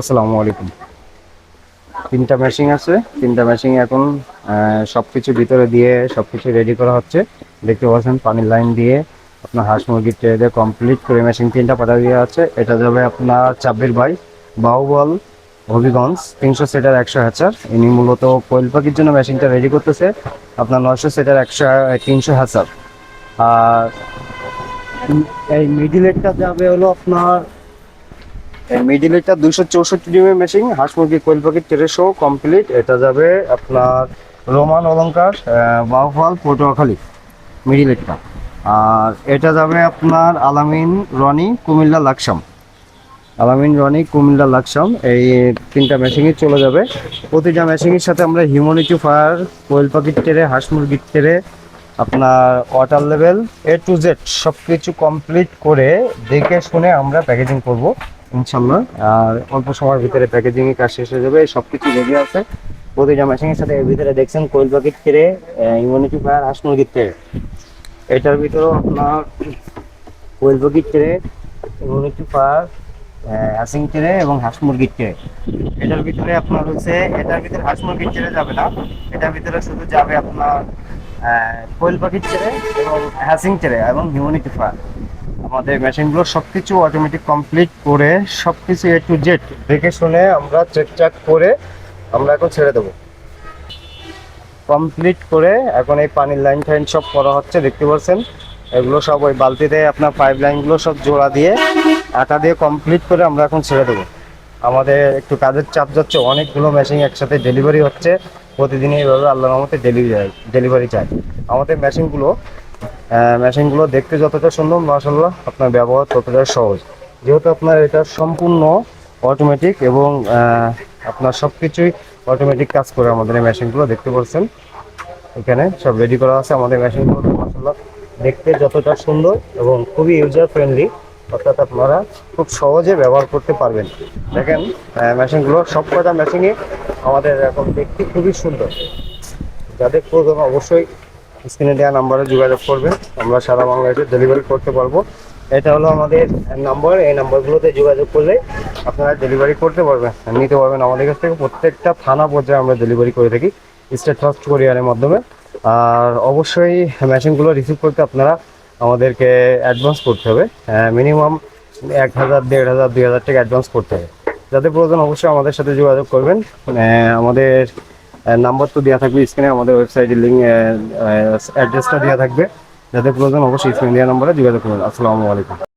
আসসালামু আলাইকুম। তিনটা মেশিন আছে, তিনটা মেশিন এখন সব কিছু ভিতরে দিয়ে সব কিছু রেডি করা হচ্ছে। দেখতে পাচ্ছেন, পানির লাইন দিয়ে আপনার হাঁস মুরগির ট্রে দিয়ে কমপ্লিট করে মেশিন তিনটা পাঠা দিয়ে আছে। এটা যাবে আপনার চাব্বির বাই বাহুবল হবিগঞ্জ, তিনশো সেটার একশো হ্যাচার ইনি মূলত কোয়েল পাখির জন্য মেশিনটা রেডি করতেছে। আপনার নশো সেটার একশো তিনশো হ্যাচার আর এই মিডিলেরটা যাবে হলো আপনার মিডিল এটা দুশো চৌষট্টি ডিমের মেশিন হাঁস মুরগি, কোয়েল পাখির তেরোশো কমপ্লিট এটা যাবে আপনার রোমান অলঙ্কার বাউফল পটুয়াখালী মিডিল এটা আর এটা যাবে আপনার আলামিন রনি, কুমিল্লা, লাকসাম। আলামিন রনি, কুমিল্লা, লাকসাম, এই তিনটা মেশিনই চলে যাবে। প্রতিটা মেশিনের সাথে আমরা হিউম্যানিটি ফায়ার কোয়েল পাখির তেরে হাঁস মুরগির তেরে আপনার water level A to Z সব কিছু কমপ্লিট করে দেখে শুনে আমরা প্যাকেজিং করব। ইনশাল্লাহ আর অল্প সময়ের ভিতরে প্যাকেজিং কাজ শেষ হয়ে যাবে সব কিছু রেডি আছে। প্রতিটা মেশিনের সাথে এর ভিতরে দেখছেন কোয়েল পাখির তেরে ইমিউনিটি ফায়ার হাঁস মুরগির তেরে এটার ভিতরেও আপনার কোয়েল পাখির তেরে ইমিউনিটি ফায়ার হাসিং ট্রে এবং হাঁস মুরগির ট্রে এটার ভিতরে আপনার হচ্ছে, এটার ভিতরে হাঁস মুরগির ট্রে যাবে না। এটার ভিতরে শুধু যাবে আপনার কোয়েল পাখির ট্রে এবং হ্যাসিং ট্রে এবং হিউম্যানিটি ফায়ার আমাদের মেশিনগুলো সব কিছু অটোমেটিক কমপ্লিট করে সব কিছু এ টু জেড দেখে শুনে আমরা চেক চাক করে আমরা এখন ছেড়ে দেবো। কমপ্লিট করে এখন এই পানির লাইন টাইন সব করা হচ্ছে, দেখতে পাচ্ছেন? এগুলো সব ওই বালতিতে আপনার পাইপ লাইনগুলো সব জোড়া দিয়ে আটা দিয়ে কমপ্লিট করে আমরা এখন ছেড়ে দেবো। আমাদের একটু কাজের চাপ যাচ্ছে, অনেকগুলো মেশিন একসাথে ডেলিভারি হচ্ছে। প্রতিদিনই এইভাবে আল্লাহর মতে ডেলিভারি ডেলিভারি চাই। আমাদের মেশিনগুলো মেশিনগুলো দেখতে যতটা সুন্দর মাসাল্লাহ আপনার ব্যবহার ততটা সহজ। যেহেতু আপনার এটা সম্পূর্ণ অটোমেটিক এবং আপনার সব কিছুই অটোমেটিক কাজ করে আমাদের এই মেশিনগুলো দেখতে পাচ্ছেন। এখানে সব রেডি করা আছে আমাদের মেশিনগুলো মাসাল্লাহ দেখতে যতটা সুন্দর এবং খুবই ইউজার ফ্রেন্ডলি অর্থাৎ আপনারা খুব সহজে ব্যবহার করতে পারবেন। দেখেন মেশিনগুলো সব কটা মেশিনই আমাদের এখন দেখতে খুবই সুন্দর। যাদের প্রয়োজন অবশ্যই স্ক্রিনে দেওয়া নাম্বারে যোগাযোগ করবেন আমরা সারা বাংলাদেশে ডেলিভারি করতে পারব। এটা হলো আমাদের নাম্বার এই নাম্বারগুলোতে যোগাযোগ করলে আপনারা ডেলিভারি করতে পারবেন নিতে পারবেন আমাদের কাছ থেকে। প্রত্যেকটা থানা পর্যায়ে আমরা ডেলিভারি করে থাকি স্টেট ফার্স্ট কোরিয়ারের মাধ্যমে। আর অবশ্যই মেশিনগুলো রিসিভ করতে আপনারা আমাদেরকে অ্যাডভান্স করতে হবে। মিনিমাম এক হাজার, দেড় হাজার, দুই হাজার টাকা অ্যাডভান্স করতে হবে। যাদের প্রয়োজন অবশ্যই আমাদের সাথে যোগাযোগ করবেন। আমাদের নাম্বার তো দেওয়া থাকবে স্ক্রিনে, আমাদের ওয়েবসাইটের লিঙ্ক অ্যাড্রেসটা দেওয়া থাকবে। যাদের প্রয়োজন অবশ্যই স্ক্রিন দেওয়া নাম্বারে যোগাযোগ করবেন আসসালামু আলাইকুম।